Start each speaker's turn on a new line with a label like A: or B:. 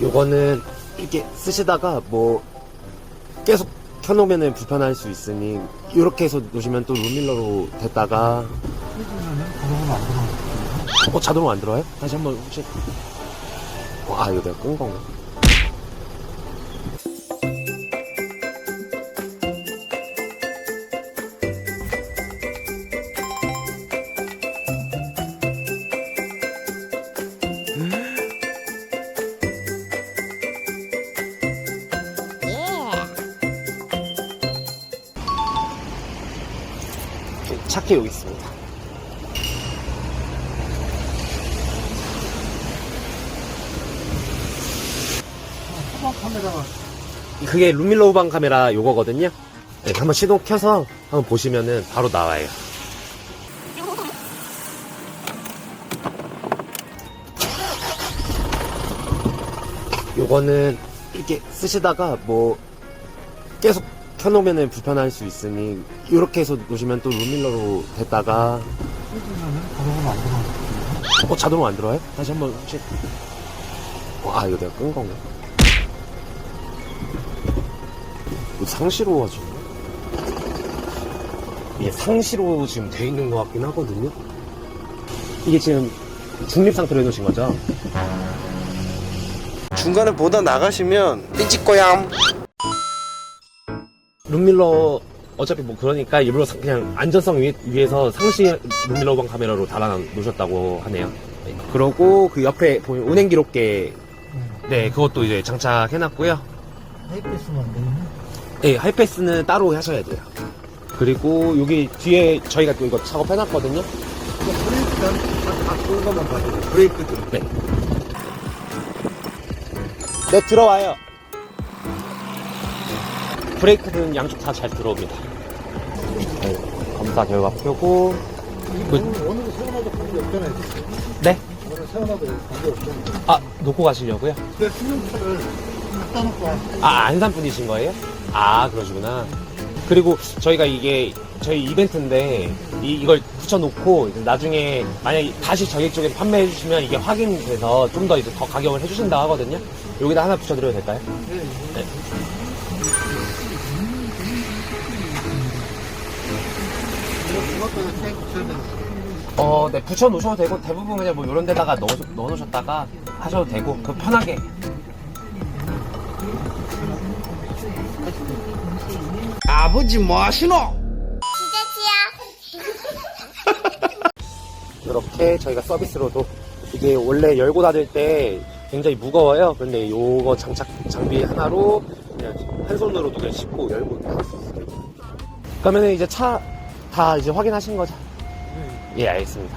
A: 요거는 이렇게 쓰시다가 뭐 계속 켜놓으면 불편할 수 있으니 이렇게 해서 놓으시면 또 룸밀러로 됐다가 어 자동으로 안 들어와요? 다시 한번 혹시 어, 아 이거 내가 끈 건가? 있습니다.
B: 후방 카메라가
A: 그게 후방 카메라 요거거든요. 네, 한번 시동 켜서 한번 보시면은 바로 나와요. 요거는 이렇게 쓰시다가 뭐 계속 켜놓으면 불편할 수 있으니 이렇게 해서 놓으시면 또 룸밀러로 됐다가
B: 끄지면은 자동으로 안 들어가요.
A: 어 자동으로 안 들어와요? 다시 한번 혹시 어, 아 이거 내가 끈 건가? 이거 상시로 가지고 이게 상시로 지금 돼 있는 것 같긴 하거든요. 이게 지금 중립 상태로 해놓으신 거죠?
C: 중간에 보다 나가시면 삐찍고얌
A: 룸밀러 어차피 뭐 그러니까 일부러 상- 그냥 안전성 위, 위해서 상시 룸밀러 방 카메라로 달아 놓으셨다고 하네요. 네. 그러고 그 옆에 보면 운행 기록계 네 그것도 이제 장착해놨고요.
B: 하이패스만 돼 있네.
A: 네, 하이패스는 따로 하셔야 돼요. 그리고 여기 뒤에 저희가 또 이거 작업해놨거든요.
B: 브레이크는 다끈 것만 봐도 브레이크도.
A: 네. 네, 들어와요. 브레이크는 양쪽 다 잘 들어옵니다. 네, 검사 결과 펴고.
B: 오늘 오늘 세워놔도 관계 없잖아요.
A: 네?
B: 오늘 세워놔도 관계 없잖아요.
A: 아, 놓고 가시려고요?
B: 내 승용차를 갖다 놓고 왔어.
A: 아, 안산 분이신 거예요? 아, 그러시구나. 그리고 저희가 이게 저희 이벤트인데 이, 이걸 붙여놓고 나중에 만약에 다시 저희 쪽에 판매해 주시면 이게 확인돼서 좀 더 이제 더 가격을 해주신다 하거든요. 여기다 하나 붙여드려도 될까요? 네.
B: 생 붙여야 되는
A: 어, 네, 붙여놓으셔도 되고 대부분 그냥 뭐 이런 데다가 넣어, 넣어놓으셨다가 하셔도 되고 그 편하게.
C: 아버지 뭐 하시노?
A: 이렇게 저희가 서비스로도 이게 원래 열고 닫을 때 굉장히 무거워요. 그런데 요거 장착 장비 하나로 그냥 한 손으로도 그냥 씹고 열고 닫을 수 있어요. 그러면 이제 차 다 이제 확인하신 거죠? 예, 알겠습니다.